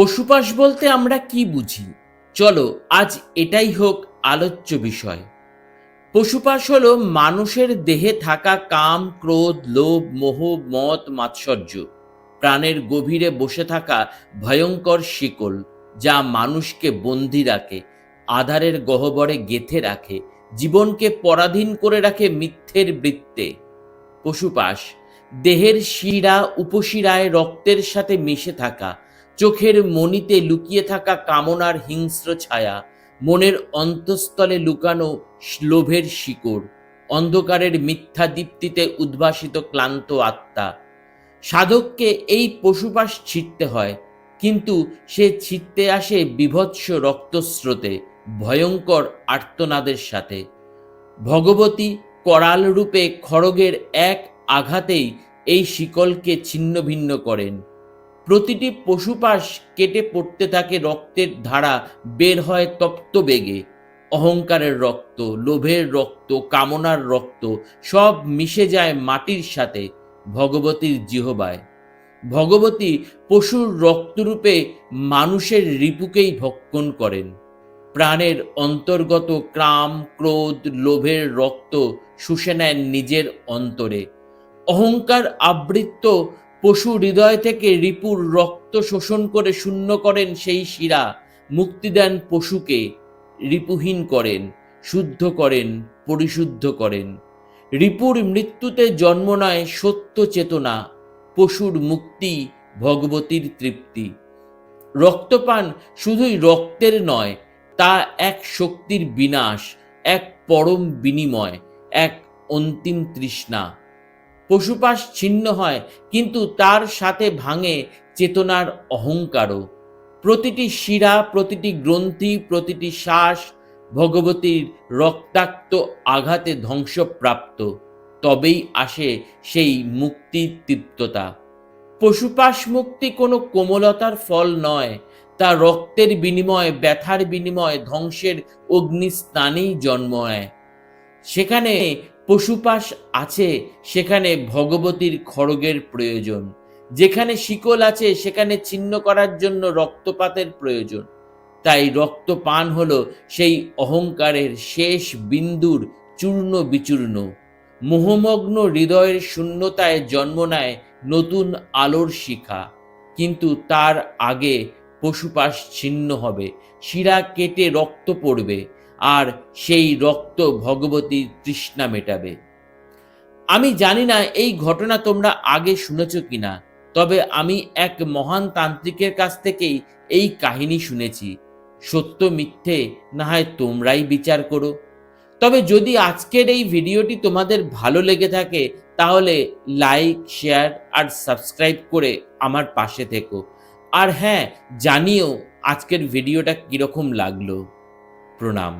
পশুপাস বলতে আমরা কি বুঝি? চলো, আজ এটাই হোক আলোচ্য বিষয়। পশুপাস হলো মানুষের দেহে থাকা কাম, ক্রোধ, লোভ, মোহ মত মাৎসর্য। প্রাণের গভীরে বসে থাকা ভয়ঙ্কর শিকল, যা মানুষকে বন্দি রাখে, আধারের গহ্বরে গেথে রাখে, জীবনকে পরাধীন করে রাখে মিথ্যের বৃত্তে। পশুপাস দেহের শিরা, উপশিরায় রক্তের সাথে মিশে থাকা চোখের মনিতে লুকিয়ে থাকা কামনার হিংস্র ছায়া, মনের অন্তঃস্থলে লুকানো লোভের শিকড়, অন্ধকারের মিথ্যা দীপ্তিতে উদ্ভাসিত ক্লান্ত আত্মা। সাধককে এই পশুপাস ছিটতে হয়, কিন্তু সে ছিটতে আসে বিভৎস রক্তস্রোতে, ভয়ঙ্কর আর্তনাদের সাথে। ভগবতী করাল রূপে খড়গের এক আঘাতেই এই শিকলকে ছিন্ন ভিন্ন করেন। প্রতিটি পশুপাশ কেটে পড়তে থাকে রক্তের ধারা, বের হয় তপ্ত বেগে। অহংকারের রক্ত, লোভের রক্ত, কামনার রক্ত, সব মিশে যায় মাটির সাথে, ভগবতীর জিহবায়। ভগবতী পশুর রক্তরূপে মানুষের রিপুকেই ভক্ষণ করেন। প্রাণের অন্তর্গত ক্রাম, ক্রোধ, লোভের রক্ত শুষে নেন নিজের অন্তরে। অহংকার আবৃত্ত পশু হৃদয় থেকে রিপুর রক্ত শোষণ করে শূন্য করেন সেই শিরা, মুক্তি দেন পশুকে, রিপুহীন করেন, শুদ্ধ করেন, পরিশুদ্ধ করেন। রিপুর মৃত্যুতে জন্ম নেয় সত্য চেতনা, পশুর মুক্তি, ভগবতীর তৃপ্তি। রক্তপান শুধুই রক্তের নয়, তা এক শক্তির বিনাশ, এক পরম বিনিময়, এক অন্তিম তৃষ্ণা। পশুপাশ ছিন্ন হয়, কিন্তু তার সাথে ভাঙে চেতনার অহংকারও। প্রতিটি শিরা, প্রতিটি গ্রন্থি, প্রতিটি শ্বাস ভগবতীর রক্তাক্ত আঘাতে ধ্বংসপ্রাপ্ত, তবেই আসে সেই মুক্তির তৃপ্ততা। পশুপাশ মুক্তি কোনো কোমলতার ফল নয়, তা রক্তের বিনিময়ে, ব্যথার বিনিময়, ধ্বংসের অগ্নিস্থানেই জন্ম নেয়। সেখানে পশুপাশ আছে, সেখানে ভগবতীর খড়গের প্রয়োজন। যেখানে শিকল আছে, সেখানে ছিন্ন করার জন্য রক্তপাতের প্রয়োজন। তাই রক্তপান হলো সেই অহংকারের শেষ বিন্দুর চূর্ণ বিচূর্ণ। মোহমগ্ন হৃদয়ের শূন্যতায় জন্ম নেয় নতুন আলোর শিখা। কিন্তু তার আগে পশুপাশ ছিন্ন হবে, শিরা কেটে রক্ত পড়বে। আর সেই রক্ত ভগবতীর তৃষ্ণা মেটাবে। আমি জানি না এই ঘটনা তোমরা আগে শুনেছ কিনা, তবে আমি এক মহান তান্ত্রিকের কাছ থেকেই এই কাহিনী শুনেছি। সত্য, মিথ্যে, না হয় তোমরাই বিচার করো। তবে যদি আজকের এই ভিডিওটি তোমাদের ভালো লেগে থাকে, তাহলে লাইক, শেয়ার আর সাবস্ক্রাইব করে আমার পাশে থেকো। আর হ্যাঁ জানিও আজকের ভিডিওটা কীরকম লাগল। প্রণাম।